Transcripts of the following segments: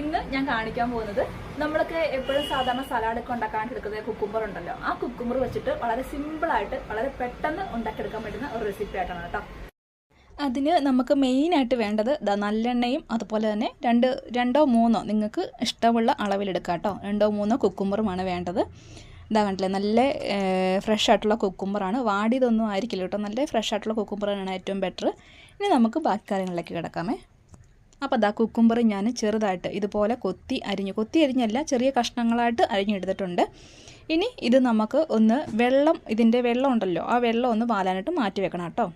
ഇന്ന് ഞാൻ കാണിക്കാൻ പോകുന്നത് നമ്മളൊക്കെ എപ്പോഴും സാധാരണ സലാഡ് ഒക്കെ ഉണ്ടാക്കാൻ എടുക്കുന്ന കുക്കുമ്പർ ഉണ്ടല്ലോ. ആ കുക്കുമ്പർ വെച്ചിട്ട് വളരെ സിമ്പിൾ ആയിട്ട് വളരെ പെട്ടെന്ന് ഉണ്ടാക്കിയെടുക്കാൻ പറ്റുന്ന ഒരു റെസിപ്പി ആയിട്ടാണ് കേട്ടോ. അതിന് നമുക്ക് മെയിനായിട്ട് വേണ്ടത് നല്ലെണ്ണയും അതുപോലെ തന്നെ രണ്ട് രണ്ടോ മൂന്നോ നിങ്ങൾക്ക് ഇഷ്ടമുള്ള അളവിലെടുക്കാം കേട്ടോ. രണ്ടോ മൂന്നോ കുക്കുമ്പറുമാണ് വേണ്ടത്. ഇതാ കണ്ടില്ലേ നല്ല ഫ്രഷ് ആയിട്ടുള്ള കുക്കുമ്പറാണ് വാടിയതൊന്നും ആയിരിക്കില്ല കേട്ടോ. നല്ല ഫ്രഷ് ആയിട്ടുള്ള കുക്കുമ്പറാണ് ഏറ്റവും ബെറ്റർ ഇനി നമുക്ക് ബാക്കി കാര്യങ്ങളിലേക്ക് കിടക്കാമേ. അപ്പോൾ അതാ കുക്കുംബർ ഞാൻ ചെറുതായിട്ട് ഇതുപോലെ കൊത്തി അരിഞ്ഞു. കൊത്തി അരിഞ്ഞല്ല ചെറിയ കഷ്ണങ്ങളായിട്ട് അരിഞ്ഞെടുത്തിട്ടുണ്ട്. ഇനി ഇത് നമുക്ക് ഒന്ന് വെള്ളം ഇതിന്റെ വെള്ളം ഉണ്ടല്ലോ ആ വെള്ളം ഒന്ന് വാലാനായിട്ട് മാറ്റി വെക്കണം കേട്ടോ.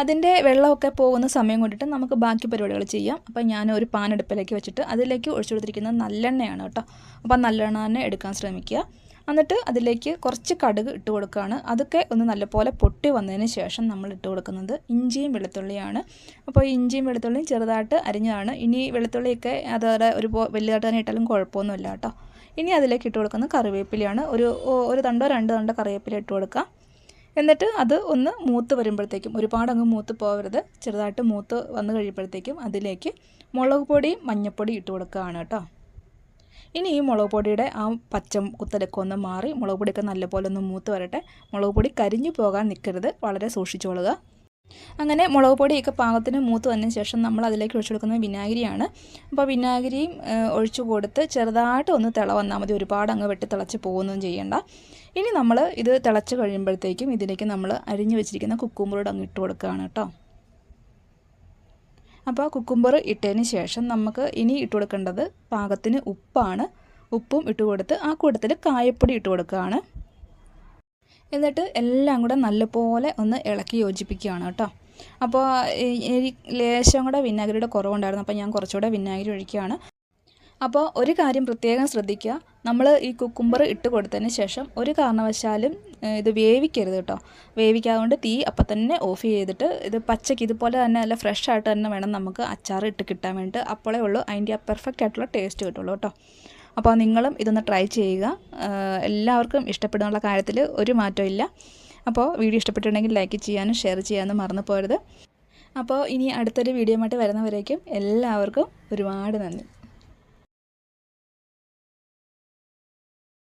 അതിന്റെ വെള്ളമൊക്കെ പോകുന്ന സമയം കൊണ്ടിട്ട് നമുക്ക് ബാക്കി പരിപാടികൾ ചെയ്യാം. അപ്പോൾ ഞാൻ ഒരു പാൻ അടുപ്പിലേക്ക് വെച്ചിട്ട് അതിലേക്ക് ഒഴിച്ചു കൊടുത്തിരിക്കുന്നത് നല്ലെണ്ണയാണ് കേട്ടോ. അപ്പോൾ നല്ലെണ്ണ തന്നെ എടുക്കാൻ ശ്രമിക്കുക. എന്നിട്ട് അതിലേക്ക് കുറച്ച് കടുക് ഇട്ട് കൊടുക്കുകയാണ്. അതൊക്കെ ഒന്ന് നല്ലപോലെ പൊട്ടി വന്നതിന് ശേഷം നമ്മൾ ഇട്ട് കൊടുക്കുന്നത് ഇഞ്ചിയും വെളുത്തുള്ളിയാണ്. അപ്പോൾ ഇഞ്ചിയും വെളുത്തുള്ളിയും ചെറുതായിട്ട് അരിഞ്ഞതാണ്. ഇനി വെളുത്തുള്ളിയൊക്കെ അതോടെ ഒരു വലുതായിട്ട് തന്നെ ഇട്ടാലും കുഴപ്പമൊന്നുമില്ല കേട്ടോ. ഇനി അതിലേക്ക് ഇട്ട് കൊടുക്കുന്നത് കറിവേപ്പിലയാണ്. ഒരു ഒരു തണ്ടോ രണ്ട് തണ്ടോ കറിവേപ്പില ഇട്ട് കൊടുക്കുക. എന്നിട്ട് അത് ഒന്ന് മൂത്ത് വരുമ്പോഴത്തേക്കും ഒരുപാട് അങ്ങ് മൂത്ത് പോകരുത് ചെറുതായിട്ട് മൂത്ത് വന്നു കഴിയുമ്പോഴത്തേക്കും അതിലേക്ക് മുളക് പൊടിയും മഞ്ഞൾപ്പൊടിയും ഇട്ട് കൊടുക്കുകയാണ് കേട്ടോ. ഇനി ഈ മുളക് പൊടിയുടെ ആ പച്ച കുത്തലൊക്കെ ഒന്ന് മാറി മുളക് പൊടിയൊക്കെ നല്ലപോലെ ഒന്ന് മൂത്ത് വരട്ടെ. മുളക് പൊടി കരിഞ്ഞു പോകാൻ നിൽക്കരുത് വളരെ സൂക്ഷിച്ചോളുക അങ്ങനെ മുളക് പൊടിയൊക്കെ പാകത്തിന് മൂത്ത് വന്നതിന് ശേഷം നമ്മൾ അതിലേക്ക് ഒഴിച്ചു കൊടുക്കുന്നത് വിനാഗിരിയാണ്. അപ്പോൾ വിനാഗിരിയും ഒഴിച്ചു കൊടുത്ത് ചെറുതായിട്ട് ഒന്ന് തിള വന്നാൽ മതി. ഒരുപാട് അങ്ങ് വെട്ടി തിളച്ച് പോകുന്നതും ചെയ്യേണ്ട. ഇനി നമ്മൾ ഇത് തിളച്ച് കഴിയുമ്പോഴത്തേക്കും ഇതിലേക്ക് നമ്മൾ അരിഞ്ഞു വെച്ചിരിക്കുന്ന കുക്കുമ്പറോട് അങ്ങ് ഇട്ട് കൊടുക്കുകയാണ് കേട്ടോ. അപ്പോൾ കുക്കുംബർ ഇട്ടതിന് ശേഷം നമുക്ക് ഇനി ഇട്ട് കൊടുക്കേണ്ടത് പാകത്തിന് ഉപ്പാണ്. ഉപ്പും ഇട്ട് കൊടുത്ത് ആ കൂട്ടത്തിൽ കായപ്പൊടി ഇട്ട് കൊടുക്കുകയാണ് എന്നിട്ട് എല്ലാം കൂടെ നല്ലപോലെ ഒന്ന് ഇളക്കി യോജിപ്പിക്കുകയാണ് കേട്ടോ. അപ്പോൾ ലേശം കൂടെ വിനാഗിരിയുടെ കുറവുണ്ടായിരുന്നു. അപ്പോൾ ഞാൻ കുറച്ചുകൂടെ വിനാഗിരി ഒഴിക്കുകയാണ്. അപ്പോൾ ഒരു കാര്യം പ്രത്യേകം ശ്രദ്ധിക്കുക. നമ്മൾ ഈ കുക്കുംബർ ഇട്ട് കൊടുത്തതിന് ശേഷം ഒരു കാരണവശാലും ഇത് വേവിക്കരുത് കേട്ടോ വേവിക്കാതുകൊണ്ട് തീ അപ്പം തന്നെ ഓഫ് ചെയ്തിട്ട് ഇത് പച്ചയ്ക്ക് ഇതുപോലെ തന്നെ നല്ല ഫ്രഷ് ആയിട്ട് തന്നെ വേണം നമുക്ക് അച്ചാർ ഇട്ട് കിട്ടാൻ വേണ്ടിയിട്ട് അപ്പോഴേ ഉള്ളൂ അതിന്റെ ആ പെർഫെക്റ്റ് ആയിട്ടുള്ള ടേസ്റ്റ് കിട്ടുള്ളൂ കേട്ടോ അപ്പോൾ നിങ്ങളും ഇതൊന്ന് ട്രൈ ചെയ്യുക. എല്ലാവർക്കും ഇഷ്ടപ്പെടുന്നുള്ള കാര്യത്തിൽ ഒരു മാറ്റവും ഇല്ല. അപ്പോൾ വീഡിയോ ഇഷ്ടപ്പെട്ടിട്ടുണ്ടെങ്കിൽ ലൈക്ക് ചെയ്യാനും ഷെയർ ചെയ്യാനും മറന്നു പോരുത്. അപ്പോൾ ഇനി അടുത്തൊരു വീഡിയോ ആയിട്ട് വരുന്നവരേക്കും എല്ലാവർക്കും ഒരുപാട് നന്ദി.